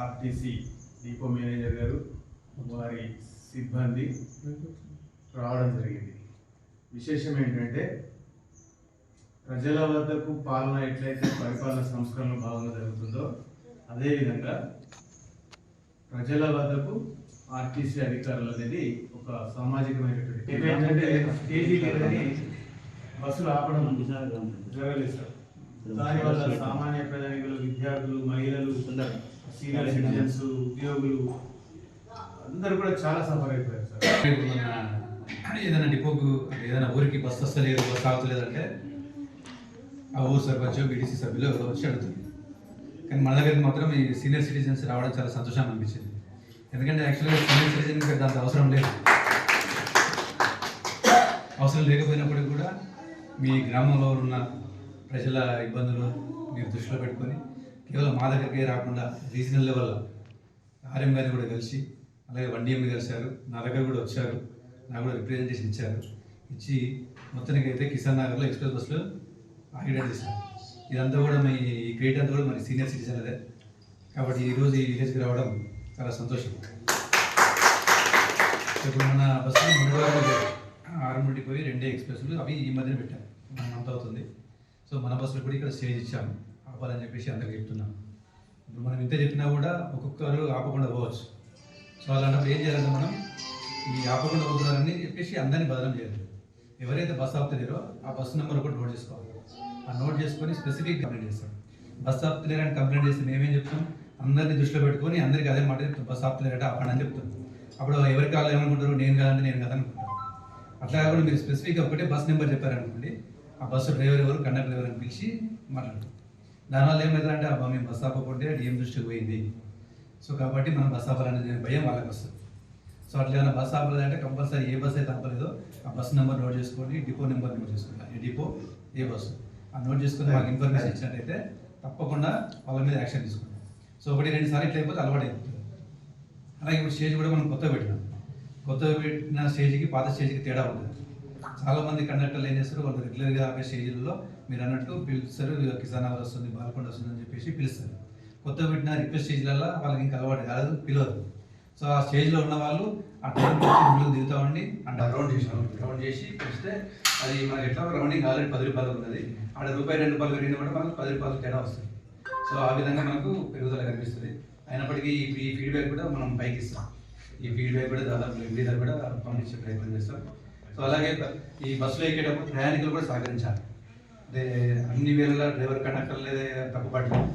RTC depot manager గారు వారి సిబ్బంది రావడం జరిగింది. విశేషం ఏంటంటే ప్రజల వద్దకు పాలన ఎట్లయితే పరిపాలన సంస్కరణ భాగంగా జరుగుతుందో అదేవిధంగా ప్రజల వద్దకు ఆర్టీసీ అధికారులు అనేది ఒక సామాజికమైనటువంటి బస్సులు ఆపడం జరగలేదు సార్. దానివల్ల సామాన్య ప్రజానికులు విద్యార్థులు మహిళలు సీనియర్ సిటిజన్స్ ఉద్యోగులు అందరూ కూడా చాలా సఫర్ అయిపోయారు సార్. ఏదైనా డిపోకు ఏదైనా ఊరికి బస్ వస్తలేదు బస్ ఆగుతలేదంటే ఆ ఊరు సర్పంచ్ బీడీసీ సభ్యులు వచ్చి అడుగుతుంది కానీ మన దగ్గరికి మాత్రం ఈ సీనియర్ సిటిజన్స్ రావడం చాలా సంతోషం అనిపించింది. ఎందుకంటే యాక్చువల్గా సీనియర్ సిటిజన్ దాంతో అవసరం లేదు. అవసరం లేకపోయినప్పటికీ కూడా మీ గ్రామంలో ఉన్న ప్రజల ఇబ్బందులు మీరు దృష్టిలో పెట్టుకొని కేవలం మా దగ్గరికే రాకుండా రీజనల్ లెవెల్ ఆర్ఎం గారిని కూడా కలిసి అలాగే వన్డీఎం కలిశారు నా దగ్గర కూడా వచ్చారు నాకు కూడా రిప్రజెంటేషన్ ఇచ్చారు. ఇచ్చి మొత్తానికి అయితే కిసాన్ నగర్లో ఎక్స్ప్రెస్ బస్సులో ఆగిడేట్ చేశారు. ఇదంతా కూడా మీ ఈ గ్రేట్ అంతా కూడా మరి సీనియర్ సిటిజన్ అదే కాబట్టి ఈరోజు ఈ విలేజ్కి రావడం చాలా సంతోషం. ఇప్పుడు మన బస్సులు ముందు ఆరుముడికి పోయి రెండే ఎక్స్ప్రెస్లు అవి ఈ మధ్యన పెట్టారు. అంత మంత్ అవుతుంది. సో మన బస్సులు కూడా ఇక్కడ స్టేజ్ ఇచ్చాము ఆపాలని చెప్పేసి అందరికి చెప్తున్నాం. ఇప్పుడు మనం ఇంత చెప్పినా కూడా ఒక్కొక్కరు ఆపకుండా పోవచ్చు. సో అలాంటప్పుడు ఏం చేయాలంటే మనం ఈ ఆపకుండా పోతున్నారని చెప్పేసి అందరినీ బదనం చేయాలి. ఎవరైతే బస్ ఆపుతలేరో ఆ బస్సు నెంబర్ ఒకటి నోట్ చేసుకోవాలి. ఆ నోట్ చేసుకొని స్పెసిఫిక్ కంప్లైంట్ చేస్తాం. బస్ ఆపుతలేరని కంప్లైంట్ చేస్తే మేమేం చెప్తాం? అందరినీ దృష్టిలో పెట్టుకొని అందరికీ అదే మాట చెప్తాం. బస్ ఆపుతలేరట ఆపండి అని చెప్తాం. అప్పుడు ఎవరికి కావాలి ఏమనుకుంటారు? నేను కాదంటే నేను కదా అట్లా కాకుండా మీరు స్పెసిఫిక్గా ఒకటే బస్ నెంబర్ చెప్పారనుకోండి ఆ బస్సు డ్రైవర్ ఎవరు కండక్టర్ ఎవరు అని పిలిచి మాట్లాడతాం. దానివల్ల ఏమవుతుందంటే అబ్బా మేము బస్ ఆపకుంటే డిఎం దృష్టికి పోయింది? సో కాబట్టి మనం బస్ ఆపాలనేది భయం వాళ్ళకి వస్తుంది. సో అట్లా ఏమైనా బస్ ఆపలేదంటే కంపల్సరీ ఏ బస్ అయితే ఆపలేదో ఆ బస్ నెంబర్ నోట్ చేసుకొని డిపో నెంబర్ నోట్ చేసుకుంటా ఏ డిపో ఏ బస్సు. ఆ నోట్ చేసుకుని మాకు ఇన్ఫర్మేషన్ ఇచ్చినట్టయితే తప్పకుండా వాళ్ళ మీద యాక్షన్ తీసుకుంటాం సో ఒకటి రెండు సార్లు ఇట్లా అయిపోతే అలవాటు అయిపోతుంది. అలాగే ఇప్పుడు స్టేజ్ కూడా మనం కొత్తగా పెట్టినాం. కొత్తగా పెట్టిన స్టేజ్కి పాత స్టేజ్కి తేడా ఉంటుంది. చాలా మంది కండక్టర్లు ఏం చేస్తారు? వాళ్ళు రెగ్యులర్గా ఆపే స్టేజ్లలో మీరు అన్నట్టు పిలుస్తారు. కిసాన్ అవర్ వస్తుంది బాల్కొండ వస్తుంది అని చెప్పేసి పిలుస్తారు. కొత్తగా పెట్టిన రిక్వెస్ట్ స్టేజ్లలో వాళ్ళకి ఇంకా అలవాటు కాదు పిలవదు. సో ఆ స్టేజ్లో ఉన్న వాళ్ళు ఆ టైం వచ్చి ముందుకు దిగుతా ఉండి అంటే రౌండ్ చేసినాం రౌండ్ చేసి పిలిస్తే అది మనకి ఎట్లా రౌండింగ్ ఆల్రెడీ పది రూపాయలు ఉన్నది. ఆడ రూపాయి రెండు రూపాయలు పెరిగింది కూడా మనకు పది రూపాయలు తేడా వస్తుంది. సో ఆ విధంగా మనకు పెరుగుదల కనిపిస్తుంది. అయినప్పటికీ ఈ ఫీడ్బ్యాక్ కూడా మనం పైకి ఇస్తాం. ఈ ఫీడ్బ్యాక్ కూడా దాదాపు లీడర్ కూడా పంపించే ప్రయత్నం చేస్తాం సో అలాగే ఈ బస్సులో ఎక్కేటప్పుడు ప్రయాణికులు కూడా సహకరించాలి. అన్ని వేళలా డ్రైవర్ కండక్టర్లే లేదా